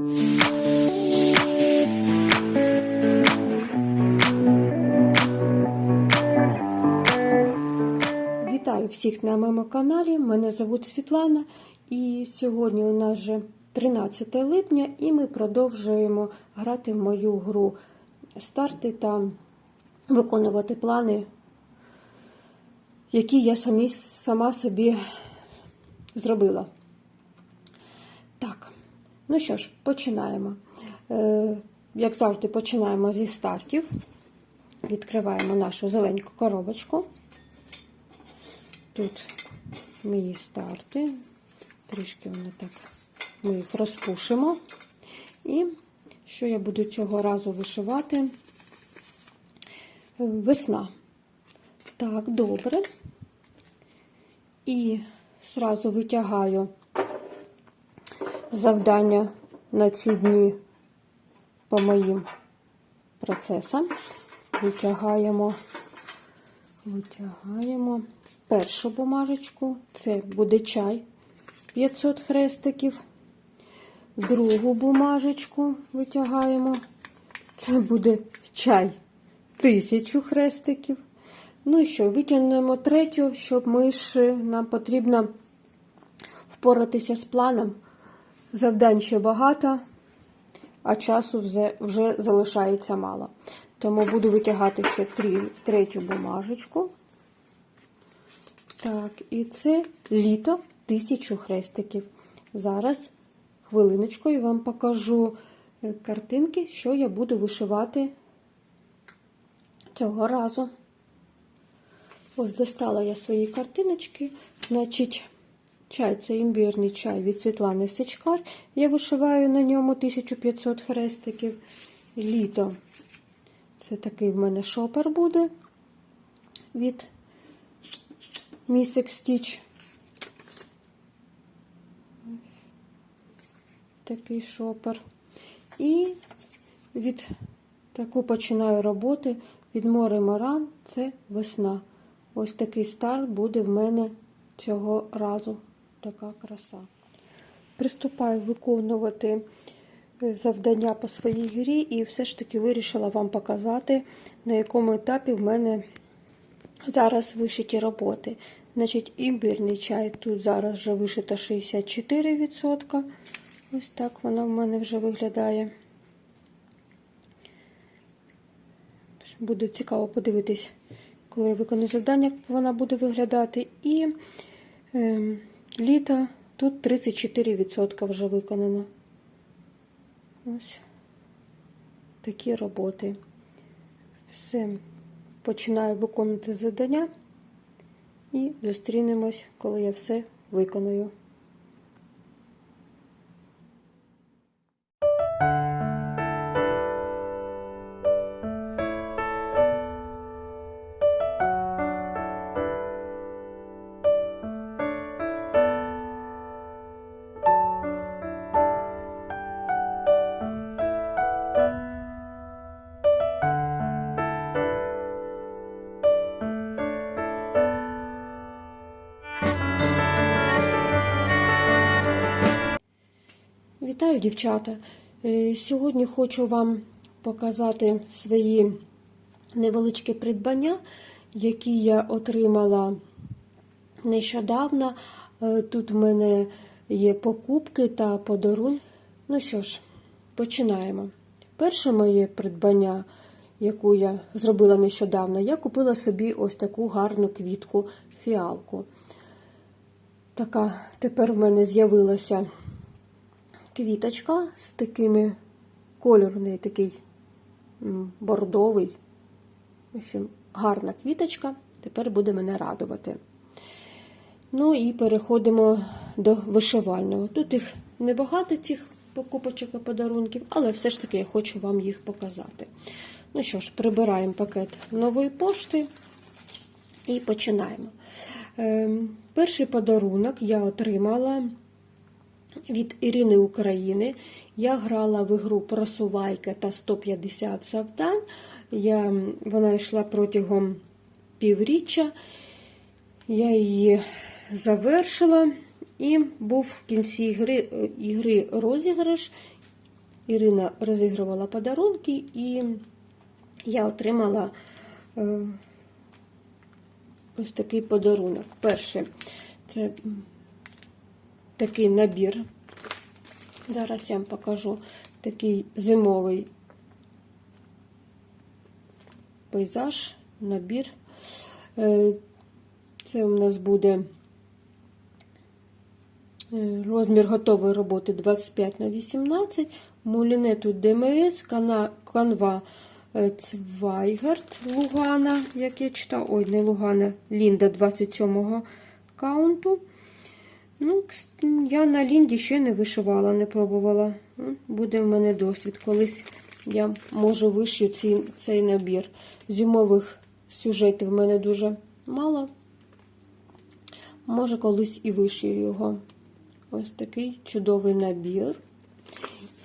Вітаю всіх на моєму каналі. Мене звуть Світлана, і сьогодні у нас вже 13 липня, і ми продовжуємо грати в мою гру старти та виконувати плани, які я самі, сама собі зробила. Так, ну що ж, починаємо. Е, як завжди, починаємо зі стартів. Відкриваємо нашу зеленьку коробочку. Тут мої старти. Трішки вони так, ми їх розпушимо. І що я буду цього разу вишивати? Весна. Так, добре. І зразу витягаю завдання на ці дні по моїм процесам. Витягаємо, витягаємо першу бумажечку, це буде чай 500 хрестиків. Другу бумажечку витягаємо. Це буде чай 1000 хрестиків. Ну і що, витягнемо третю, щоб ми ж нам потрібно впоратися з планом. Завдань ще багато, а часу вже, вже залишається мало. Тому буду витягати ще три, третю бумажечку. Так, і це літо тисячу хрестиків. Зараз хвилиночку і вам покажу е, картинки, що я буду вишивати цього разу. Ось достала я свої картиночки. Значить, чай це імбірний чай від Світлани Сичкар. Я вишиваю на ньому 1500 хрестиків. Літо. Це такий в мене шопер буде від Місик Стіч. Такий шопер. І від таку починаю роботи від море Моран це весна. Ось такий старт буде в мене цього разу. Така краса. Приступаю виконувати завдання по своїй грі, і все ж таки вирішила вам показати, на якому етапі в мене зараз вишиті роботи. Значить, імбирний чай тут зараз вже вишито 64%. Ось так вона в мене вже виглядає. Буде цікаво подивитись, коли я виконую завдання, як вона буде виглядати. І е, літо тут 34% вже виконано. Ось такі роботи. Все, починаю виконувати завдання і зустрінемось, коли я все виконую. Дівчата! Е, Сьогодні хочу вам показати свої невеличкі придбання, які я отримала нещодавно. Е, Тут в мене є покупки та подарунки. Ну що ж, починаємо. Перше моє придбання, яку я зробила нещодавно, я купила собі ось таку гарну квітку фіалку. Така тепер в мене з'явилася квіточка з такими кольор в неї такий бордовий. В общем, гарна квіточка, тепер буде мене радувати. Ну і переходимо до вишивального. Тут їх небагато цих покупочок і подарунків, але все ж таки я хочу вам їх показати. Ну що ж, прибираємо пакет нової пошти і починаємо. Ем, перший подарунок я отримала від Ірини України. Я грала в ігру Просувайка та 150 завдань. Я, Вона йшла протягом півріччя. Я її завершила, і був в кінці ігри, ігри розіграш. Ірина розігрувала подарунки, і я отримала е, ось такий подарунок. Перше, це такий набір. Зараз я вам покажу такий зимовий пейзаж, набір. Е, Це у нас буде е, розмір готової роботи 25 на 18, мулінету ДМС, канва е, Цвайгард Лугана, як я читав, ой, не Лугана, Лінда 27-го каунту. Ну, я на Лінді ще не вишивала, не пробувала. Буде в мене досвід. Колись я можу вишью цей, цей набір. Зимових сюжетів в мене дуже мало. Може, колись і вишию його. Ось такий чудовий набір.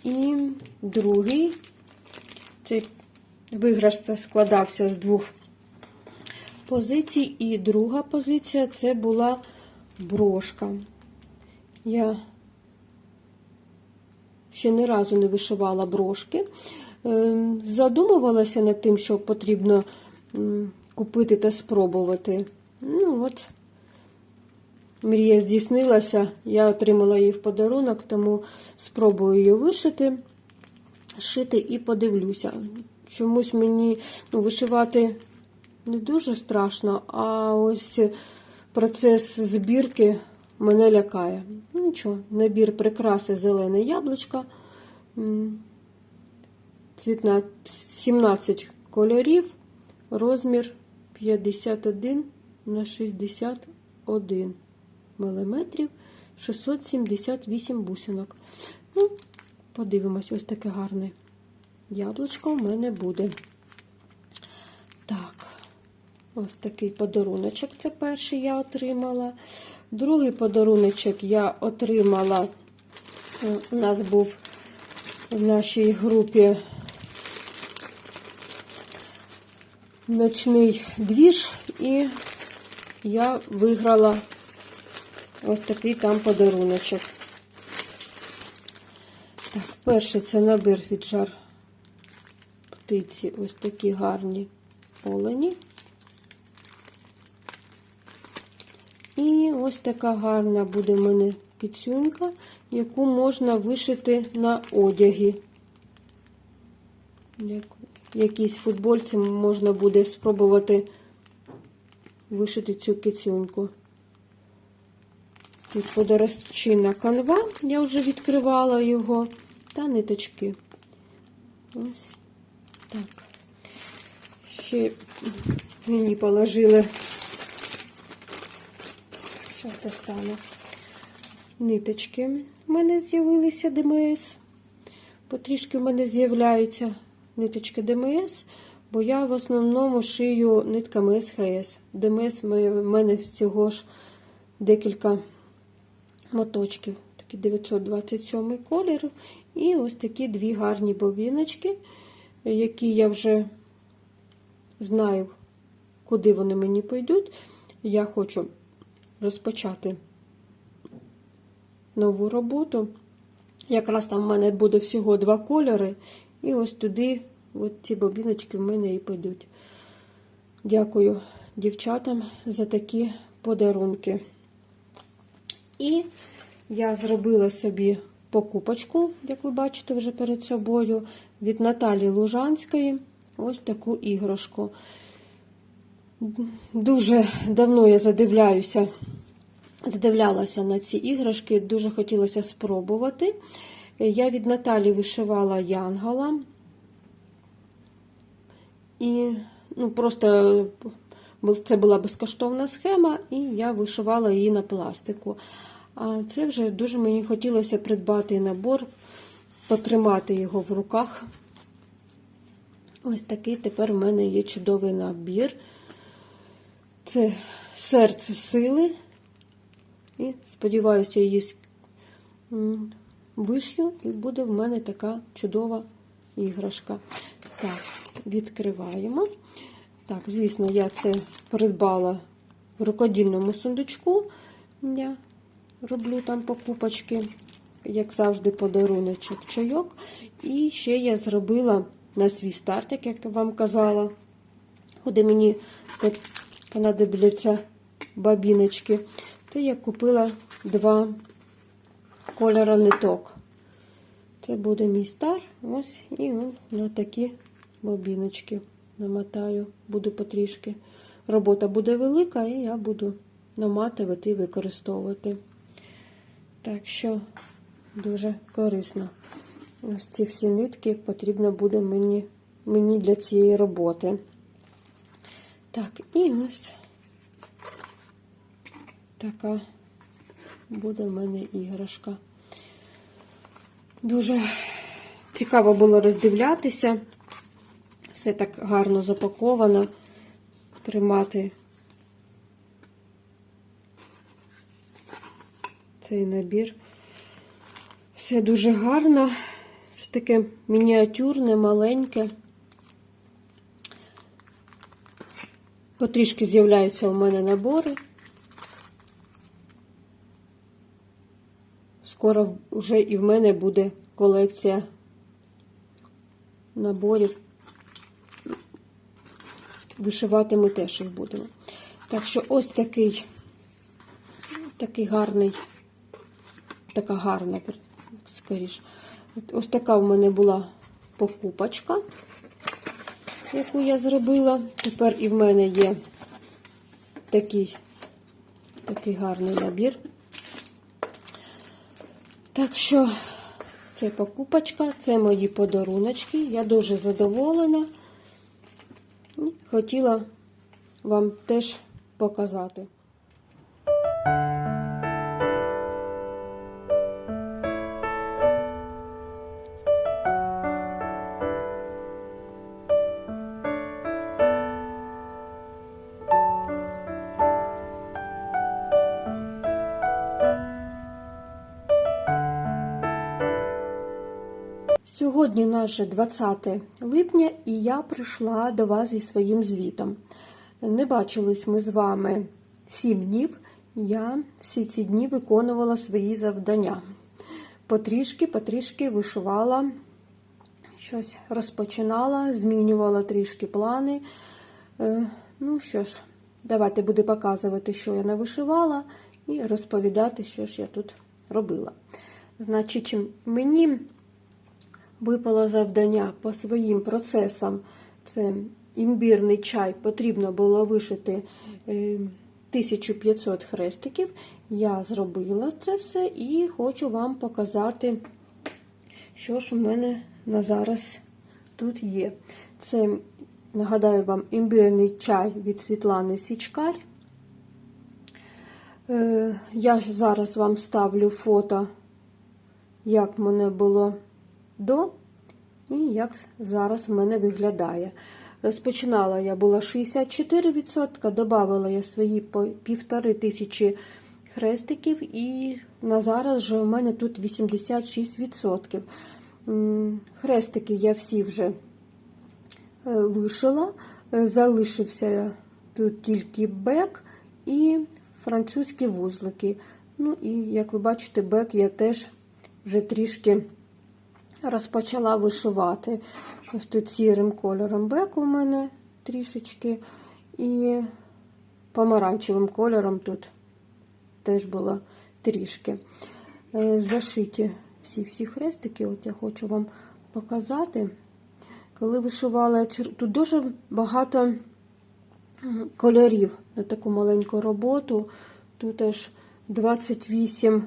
І другий, цей виграш це складався з двох позицій. І друга позиція це була брошка. Я ще ні разу не вишивала брошки. Ем, Задумувалася над тим, що потрібно купити та спробувати. Ну от, мрія здійснилася, я отримала її в подарунок, тому спробую її вишити, шити і подивлюся. Чомусь мені ну, вишивати не дуже страшно, а ось процес збірки мене лякає. Ну, Нічого, набір прикраси зелене яблучко. Цвітна 17 кольорів, розмір 51 на 61 міліметрів, 678 бусинок. Ну, подивимось, ось таке гарне яблучко в мене буде. Ось такий подаруночок. Це перший я отримала. Другий подаруночок я отримала. е, У нас був в нашій групі ночний двіж, і я виграла ось такий там подаруночок. Так, перший це набір від жар птиці, ось такі гарні олені. І ось така гарна буде в мене кицюнька, яку можна вишити на одягі. Як, якійсь футбольці можна буде спробувати вишити цю кицюньку. Тут подорожчина канва, я вже відкривала його, та ниточки. Ось так. Ще мені положили що достану. Ниточки в мене з'явилися ДМС. Потрішки в мене з'являються ниточки ДМС, бо я в основному шию нитками СХС. ДМС в мене всього ж декілька моточків. Такий 927 колір. І ось такі дві гарні бобіночки, які я вже знаю, куди вони мені пойдуть. Я хочу розпочати нову роботу. Якраз там в мене буде всього два кольори, і ось туди от ці бобіночки в мене і підуть. Дякую дівчатам за такі подарунки. І я зробила собі покупочку, як ви бачите, вже перед собою, від Наталі Лужанської ось таку іграшку. Дуже давно я задивляюся, задивлялася на ці іграшки, дуже хотілося спробувати. Я від Наталі вишивала Янгола. І ну, просто це була безкоштовна схема, і я вишивала її на пластику. А це вже дуже мені хотілося придбати набор, потримати його в руках. Ось такий тепер у мене є чудовий набір. Це серце сили. І сподіваюся, я її вишью, і буде в мене така чудова іграшка. Так, відкриваємо. Так, звісно, я це придбала в рукодільному сундучку. Я роблю там покупочки. як завжди, подаруночок чайок. І ще я зробила на свій стартик, як я вам казала, куди мені понадобляться бабіночки. То я купила два кольори ниток. Це буде мій стар. Ось і на такі бобіночки намотаю. Буду потрішки. Робота буде велика, і я буду наматувати і використовувати. Так що дуже корисно. Ось ці всі нитки потрібно буде мені, мені для цієї роботи. Так, і ось така буде в мене іграшка. Дуже цікаво було роздивлятися. Все так гарно запаковано. Тримати цей набір. Все дуже гарно. Це таке мініатюрне, маленьке. Потрішки з'являються у мене набори. Скоро вже і в мене буде колекція наборів. Вишивати ми теж їх будемо. Так що ось такий, такий гарний, така гарна, скоріш. Ось така в мене була покупочка, яку я зробила. Тепер і в мене є такий, такий гарний набір. Так що це покупочка, це мої подаруночки. Я дуже задоволена. І Хотіла вам теж показати. Сьогодні 20 липня, і я прийшла до вас зі своїм звітом. Не бачились ми з вами 7 днів. Я всі ці дні виконувала свої завдання. Потрішки, потрішки вишивала, щось розпочинала, змінювала трішки плани. Е, Ну що ж, давайте буду показувати, що я навишивала, і розповідати, що ж я тут робила. Значить, мені випало завдання по своїм процесам. Це імбірний чай, потрібно було вишити е, 1500 хрестиків. Я зробила це все і хочу вам показати, що ж у мене на зараз тут є. Це, нагадаю вам, імбирний чай від Світлани Січкар. Е, Я зараз вам ставлю фото, як мене було до і як зараз в мене виглядає. Розпочинала я була 64%, додавала я свої півтори тисячі хрестиків, і на зараз вже у мене тут 86%. Хрестики я всі вже е, вишила, Е, залишився тут тільки бек і французькі вузлики. Ну і, як ви бачите, бек я теж вже трішки розпочала вишивати. Ось тут сірим кольором бек у мене трішечки. І помаранчевим кольором тут теж було трішки. Е, Зашиті всі-всі хрестики, от я хочу вам показати. Коли вишивала тут дуже багато кольорів на таку маленьку роботу. Тут аж 28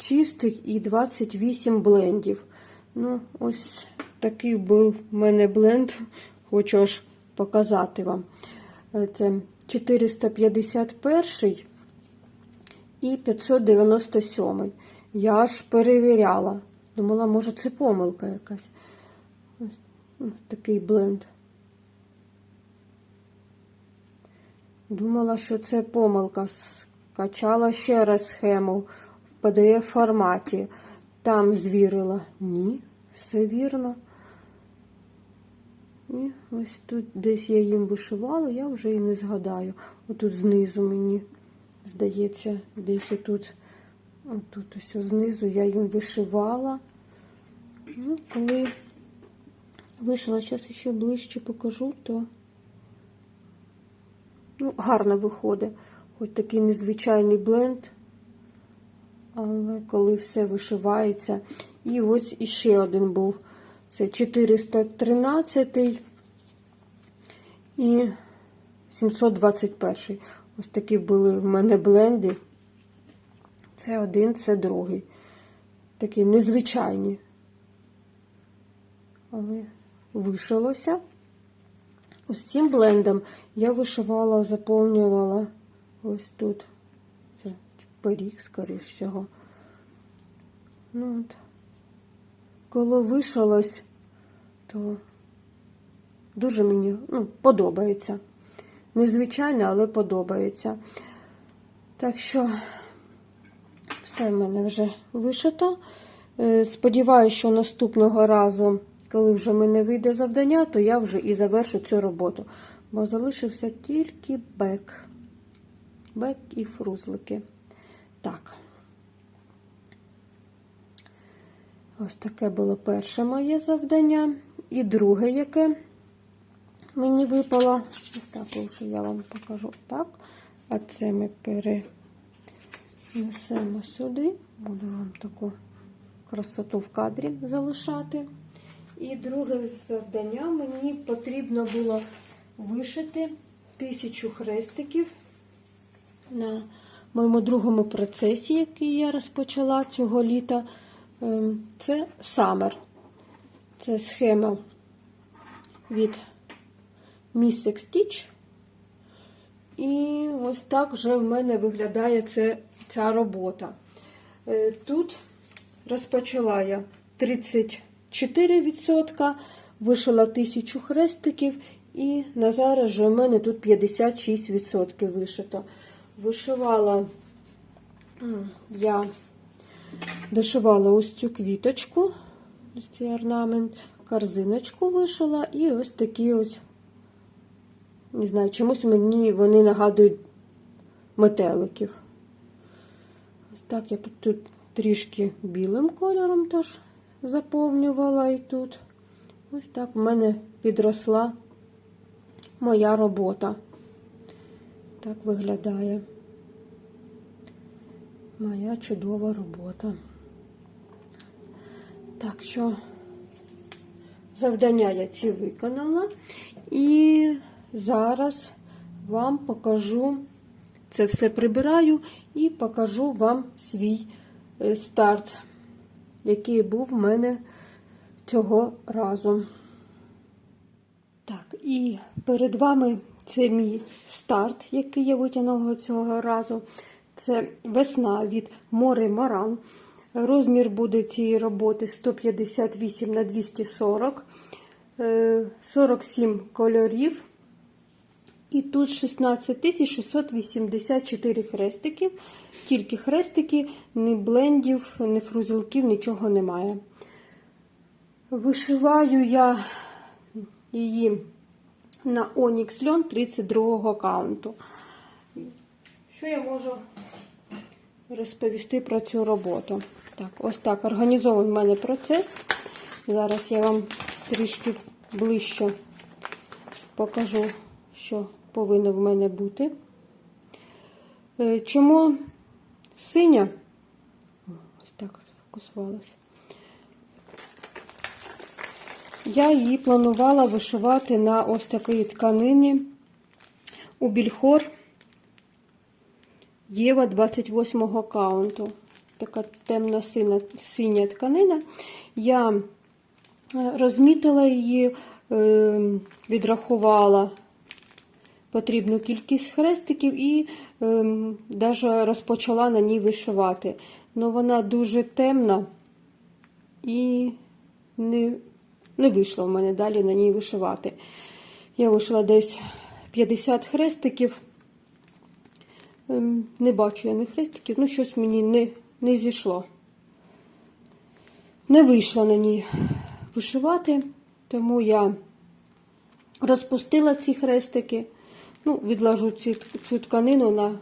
чистих і 28 блендів. Ну, ось такий був в мене бленд, хочу аж показати вам. Е, Це 451 і 597. Я аж перевіряла. Думала, може, це помилка якась. Ось ось такий бленд. Думала, що це помилка. Скачала ще раз схему PDF форматі. Там звірила. Ні, все вірно. І ось тут десь я їм вишивала, я вже і не згадаю. Отут знизу мені, здається, десь отут Отут ось знизу я їм вишивала. Ну, коли вишила, зараз ще ближче покажу, то ну, гарно виходить. Хоч такий незвичайний бленд. Але коли все вишивається. І ось іще один був. Це 413 і 721. Ось такі були в мене бленди. Це один, це другий. Такі незвичайні. Але вишилося. Ось цим блендом я вишивала, заповнювала ось тут. Це пиріг, скоріш всього. Ну, от. Коли вишилось, то дуже мені ну, подобається. Незвичайно, але подобається. Так що, все в мене вже вишито. Е, Сподіваюся, що наступного разу, коли вже мене вийде завдання, то я вже і завершу цю роботу. Бо залишився тільки бек. Бек і фрузлики. Так. Ось таке було перше моє завдання. І друге, яке мені випало. Так, вже я вам покажу так. А це ми перенесемо сюди. Буду вам таку красоту в кадрі залишати. І друге завдання мені потрібно було вишити тисячу хрестиків на моєму другому процесі, який я розпочала цього літа. Ем, Це Summer. Це схема від Mystic Stitch. І ось так вже в мене виглядає це, ця робота. Е, Тут розпочала я 34%, вишила 1000 хрестиків, і на зараз вже в мене тут 56% вишито. Вишивала я дошивала ось цю квіточку, ось цей орнамент, корзиночку вишила і ось такі ось, не знаю, чомусь мені вони нагадують метеликів. Ось так я тут трішки білим кольором теж заповнювала і тут. Ось так в мене підросла моя робота. Так виглядає моя чудова робота. Так що завдання я ці виконала. І зараз вам покажу, це все прибираю і покажу вам свій е, старт, який був в мене цього разу. Так, і перед вами це мій старт, який я витягнула цього разу. Це весна від Море Маран. Розмір буде цієї роботи 158 на 240, е, 47 кольорів. І тут 16 684 хрестиків. Тільки хрестики, ні блендів, ні фрузелків, нічого немає. Вишиваю я її на Onyx Lyon 32 каунту. Що я можу розповісти про цю роботу? Так, ось так організований в мене процес. Зараз я вам трішки ближче покажу, що повинно в мене бути. Е, Чому синя? Ось так сфокусувалася. Я її планувала вишивати на ось такій тканині у більхор Єва 28-го каунту. Така темна синя, синя тканина. Я е, розмітила її, е, відрахувала потрібну кількість хрестиків і навіть розпочала на ній вишивати. Но вона дуже темна і не не вийшло в мене далі на ній вишивати. Я вишила десь 50 хрестиків. Ем, Не бачу я не хрестиків, ну щось мені не, не зійшло. Не вийшло на ній вишивати, тому я розпустила ці хрестики. Ну, відложу цю, цю тканину на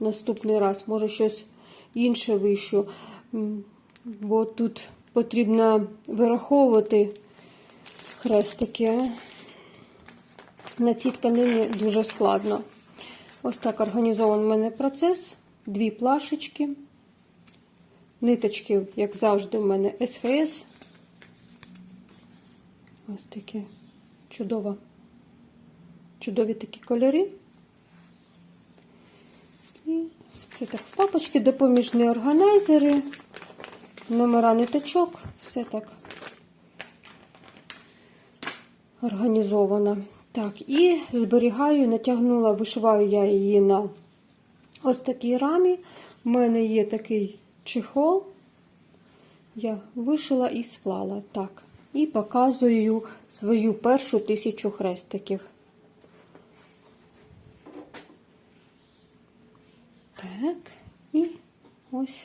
наступний раз. Може, щось інше вищу. Бо тут потрібно вираховувати хрестики. На цій тканині дуже складно. Ось так організований у мене процес. Дві плашечки. Ниточки, як завжди, у мене СФС. Ось такі чудово. Чудові такі кольори. І це так папочки, допоміжні органайзери, номера ниточок, все так організовано. Так, і зберігаю, натягнула, вишиваю я її на ось такій рамі. У мене є такий чехол. Я вишила і склала. Так. І показую свою першу тисячу хрестиків. Так, і ось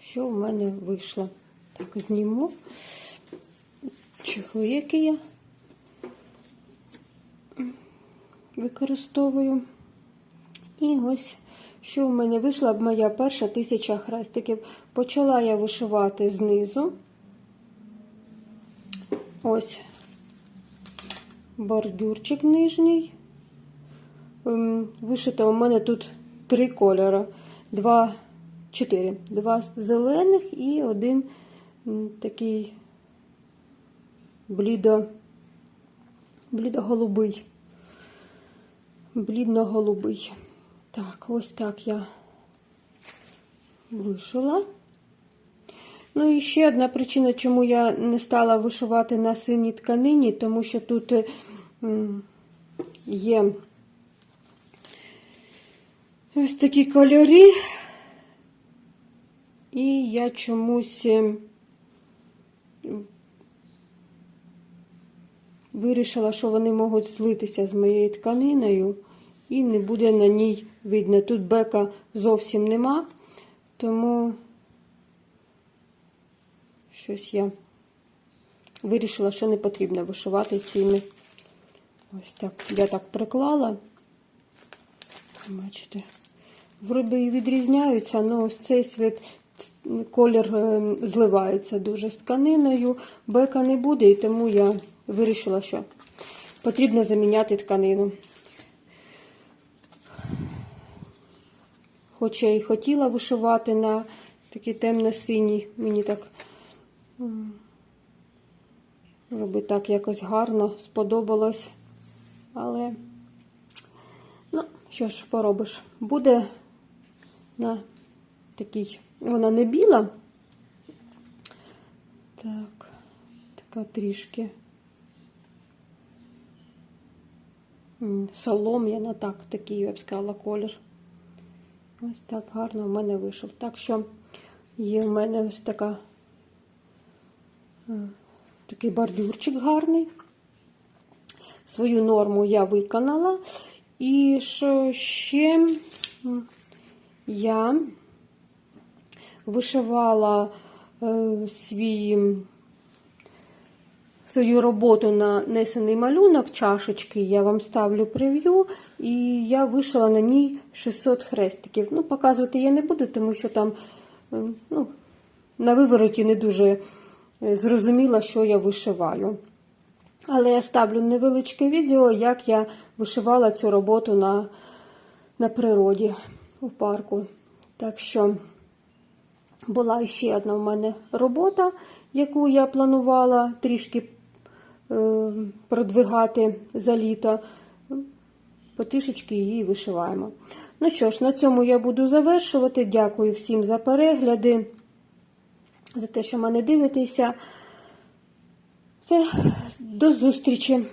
що в мене вийшло. Так, зніму чехли, які я використовую. І ось що в мене вийшла моя перша тисяча хрестиків. Почала я вишивати знизу. Ось бордюрчик нижній. Ем, Вишито у мене тут три кольори. Два, чотири. Два зелених і один такий блідо, блідо-голубий. Блідно-голубий. Так, ось так я вишила. Ну і ще одна причина, чому я не стала вишивати на синій тканині, тому що тут е, є ось такі кольори, і я чомусь е, вирішила, що вони можуть злитися з моєю тканиною, і не буде на ній видно. Тут бека зовсім нема, тому щось я вирішила, що не потрібно вишивати цими. Ось так. Я так приклала. Бачите, вроді і відрізняються, але ось цей світ, колір е, зливається дуже з тканиною. Бека не буде, і тому я вирішила, що потрібно заміняти тканину. Хоча і хотіла вишивати на такий темно-синій, мені так робить так якось гарно, сподобалось. Але, ну, що ж поробиш, буде на такій, вона не біла. Так, така трішки. Солом'яна, так, такий, я б сказала, колір. Ось так гарно в мене вийшов. Так що є в мене ось така, е, такий бордюрчик гарний. Свою норму я виконала. І що ще я вишивала е, свій, свою роботу на несений малюнок, чашечки, я вам ставлю прев'ю, і я вишила на ній 600 хрестиків. Ну, показувати я не буду, тому що там е, ну, на вивороті не дуже е, зрозуміла, що я вишиваю. Але я ставлю невеличке відео, як я вишивала цю роботу на, на природі у парку. Так що була ще одна в мене робота, яку я планувала трішки е, продвигати за літо. Потішечки її вишиваємо. Ну що ж, на цьому я буду завершувати. Дякую всім за перегляди, за те, що мене дивитеся. Це до зустрічі!